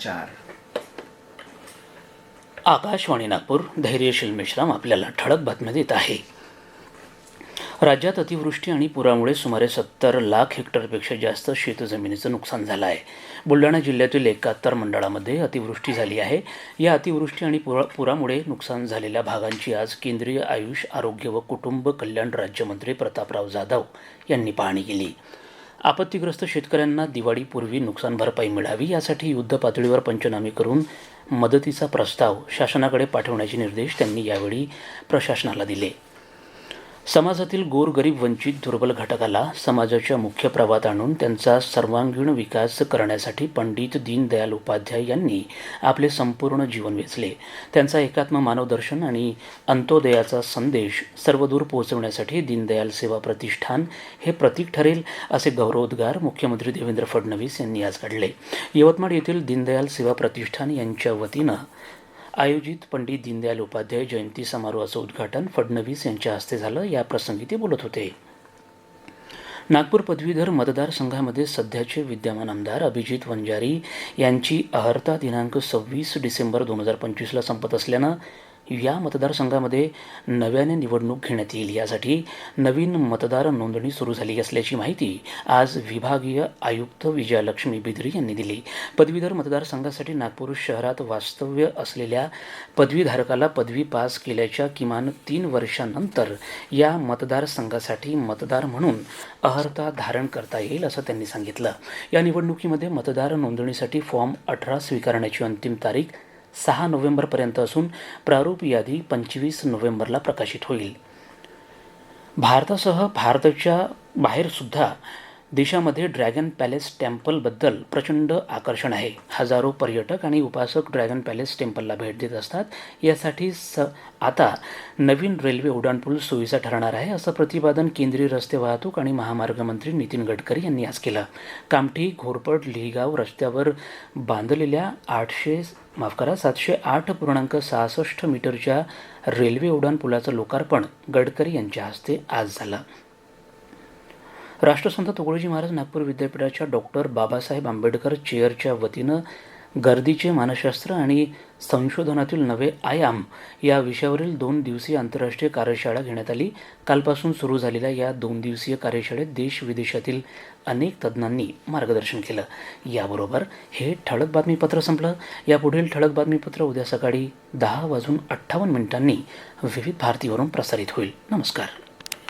समाचार. आकाशवाणी नागपूर धैर्यशील मेश्राम आपल्याला ठळक बातम्या देत आहे. राज्यात अतिवृष्टी आणि पुरामुळे सुमारे सत्तर लाख हेक्टरपेक्षा जास्त शेतजमिनीचं नुकसान झालं आहे बुलढाणा जिल्ह्यातील एकाहत्तर मंडळामध्ये अतिवृष्टी झाली आहे. या अतिवृष्टी आणि पुरा पुरामुळे नुकसान झालेल्या भागांची आज केंद्रीय आयुष आरोग्य व कुटुंब कल्याण राज्यमंत्री प्रतापराव जाधव यांनी पाहणी केली. आपत्तीग्रस्त शेतकऱ्यांना दिवाळीपूर्वी नुकसान भरपाई मिळावी यासाठी युद्ध पातळीवर पंचनामे करून मदतीचा प्रस्ताव शासनाकडे पाठवण्याचे निर्देश त्यांनी यावेळी प्रशासनाला दिले. समाजातील गोरगरीब वंचित दुर्बल घटकाला समाजाच्या मुख्य प्रवाहात आणून त्यांचा सर्वांगीण विकास करण्यासाठी पंडित दीनदयाल उपाध्याय यांनी आपले संपूर्ण जीवन वेचले. त्यांचा एकात्म मानवदर्शन आणि अंत्योदयाचा संदेश सर्वदूर पोहोचवण्यासाठी दीनदयाल सेवा प्रतिष्ठान हे प्रतीक ठरेल असे गौरवोद्गार मुख्यमंत्री देवेंद्र फडणवीस यांनी आज काढले. यवतमाळ येथील दीनदयाल सेवा प्रतिष्ठान यांच्या वतीनं आयोजित पंडित दीनदयाल उपाध्याय जयंती समारोहाचं उद्घाटन फडणवीस यांच्या हस्ते झालं. या प्रसंगी ते बोलत होते. नागपूर पदवीधर मतदारसंघामध्ये सध्याचे विद्यमान आमदार अभिजित वंजारी यांची अहर्ता दिनांक सव्वीस डिसेंबर दोन हजार पंचवीसला संपत असल्यानं या मतदारसंघामध्ये नव्याने निवडणूक घेण्यात येईल. यासाठी नवीन मतदार नोंदणी सुरू झाली असल्याची माहिती आज विभागीय आयुक्त विजयालक्ष्मी बिद्री यांनी दिली. पदवीधर मतदारसंघासाठी नागपूर शहरात वास्तव्य असलेल्या पदवीधारकाला पदवी पास केल्याच्या किमान तीन वर्षानंतर या मतदारसंघासाठी मतदार म्हणून अर्हता धारण करता येईल असं त्यांनी सांगितलं. या निवडणुकीमध्ये मतदार नोंदणीसाठी फॉर्म अठरा स्वीकारण्याची अंतिम तारीख सहा नोव्हेंबरपर्यंत असून प्रारूप यादी पंचवीस नोव्हेंबरला प्रकाशित होईल. भारतासह भारताच्या बाहेरसुद्धा देशामध्ये ड्रॅगन पॅलेस टेम्पलबद्दल प्रचंड आकर्षण आहे. हजारो पर्यटक आणि उपासक ड्रॅगन पॅलेस टेम्पलला भेट देत असतात. यासाठी स आता नवीन रेल्वे उड्डाणपूल सोयीचा ठरणार आहे असं प्रतिपादन केंद्रीय रस्ते वाहतूक आणि महामार्ग मंत्री नितीन गडकरी यांनी आज केलं. कामठी घोरपड लिहिगाव रस्त्यावर बांधलेल्या आठशे माफ करा सातशे आठ पूर्णांक सहासष्ट मीटरच्या रेल्वे उड्डाणपुलाचं लोकार्पण गडकरी यांच्या हस्ते आज झालं. राष्ट्रसंत तुकडोजी महाराज नागपूर विद्यापीठाच्या डॉक्टर बाबासाहेब आंबेडकर चेअरच्या वतीनं गर्दीचे मानसशास्त्र आणि संशोधनातील नवे आयाम या विषयावरील दोन दिवसीय आंतरराष्ट्रीय कार्यशाळा घेण्यात आली. कालपासून सुरू झालेल्या या दोन दिवसीय कार्यशाळेत देश विदेशातील अनेक तज्ज्ञांनी मार्गदर्शन केलं. याबरोबर हे ठळक बातमीपत्र संपलं. यापुढील ठळक बातमीपत्र उद्या सकाळी दहा वाजून अठ्ठावन्न मिनिटांनी विविध भारतीवरून प्रसारित होईल. नमस्कार.